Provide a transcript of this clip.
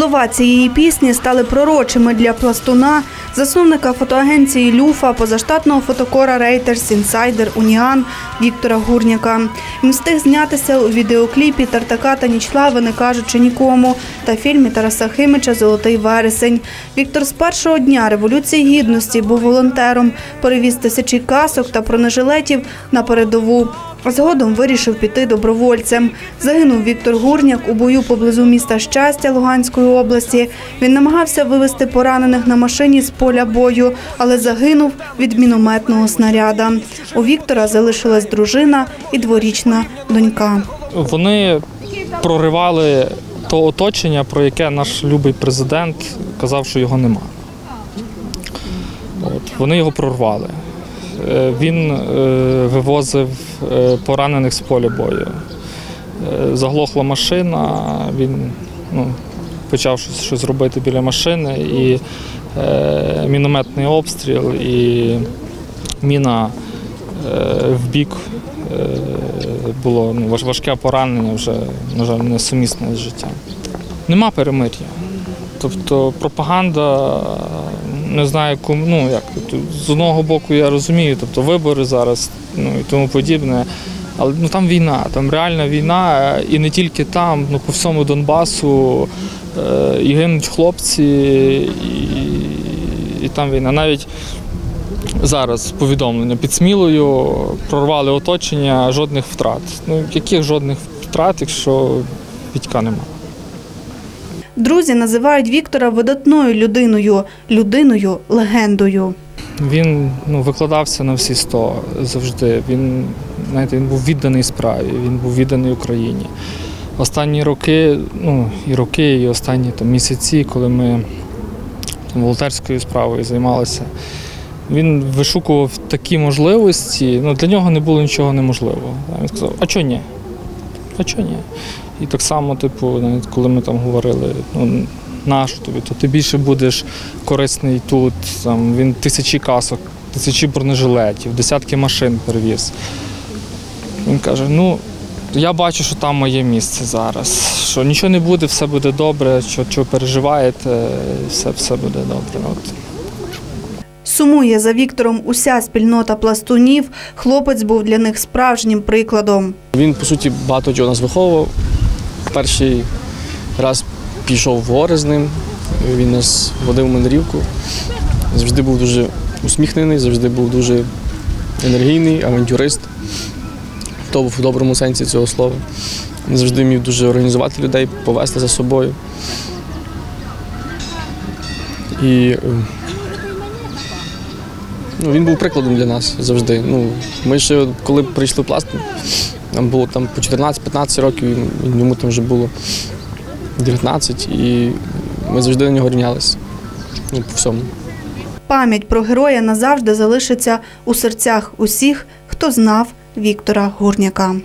Слова цієї пісні стали пророчими для пластуна, засновника фотоагенції Люфа, позаштатного фотокора Рейтерс Інсайдер Уніан Віктора Гурняка. Він встиг знятися у відеокліпі Тартака та Нічлави, не кажучи нікому, та фільмі Тараса Химича Золотий вересень. Віктор з першого дня революції гідності був волонтером, перевіз тисячі касок та бронежилетів на передову. Згодом вирішив піти добровольцем. Загинув Віктор Гурняк у бою поблизу міста Щастя Луганської області. Він намагався вивезти поранених на машині з поля бою, але загинув від мінометного снаряда. У Віктора залишилась дружина і дворічна донька. Вони проривали то оточення, про яке наш любий президент казав, що його нема. От, вони його прорвали. Е, Він е, вивозив е, поранених з поля бою. Заглохла машина, він ну, почав щось, щось робити біля машини, і е, мінометний обстріл, і міна е, в бік е, було ну, важке поранення, вже, на жаль, несумісне з життям. Нема перемир'я. Тобто пропаганда не знаю, кому, ну як тобто, з одного боку я розумію, тобто вибори зараз ну і тому подібне. Але ну там війна, там реальна війна, і не тільки там, ну по всьому Донбасу е, і гинуть хлопці, і, і там війна. Навіть зараз повідомлення під Смілою прорвали оточення, жодних втрат. Ну яких жодних втрат, якщо Вітька немає. Друзі називають Віктора видатною людиною, людиною легендою. Він ну, викладався на всі сто завжди. Він, знаєте, він був відданий справі, він був відданий Україні. Останні роки, ну і роки, і останні там, місяці, коли ми там, волонтерською справою займалися, він вишукував такі можливості. Ну, для нього не було нічого неможливого. Він сказав, а чого ні? А чого ні? І так само, типу, навіть коли ми там говорили, ну нащо тобі, то ти більше будеш корисний тут. Там, він тисячі касок, тисячі бронежилетів, десятки машин перевіз. Він каже: ну, я бачу, що там моє місце зараз. Що нічого не буде, все буде добре, що, що переживаєте, все, все буде добре. От. Сумує за Віктором уся спільнота пластунів. Хлопець був для них справжнім прикладом. Він, по суті, багато чого нас виховував. Перший раз пішов в гори з ним, він нас водив мандрівку. Завжди був дуже усміхнений, завжди був дуже енергійний, авантюрист. То в доброму сенсі цього слова. Завжди вмів дуже організувати людей, повести за собою. І е, ну, він був прикладом для нас завжди. Ну, ми ще коли прийшли пласт, нам було там по 14-15 років, йому там вже було 19, і ми завжди на нього рівнялися. Ну, по всьому. Пам'ять про героя назавжди залишиться у серцях усіх, хто знав Віктора Гурняка.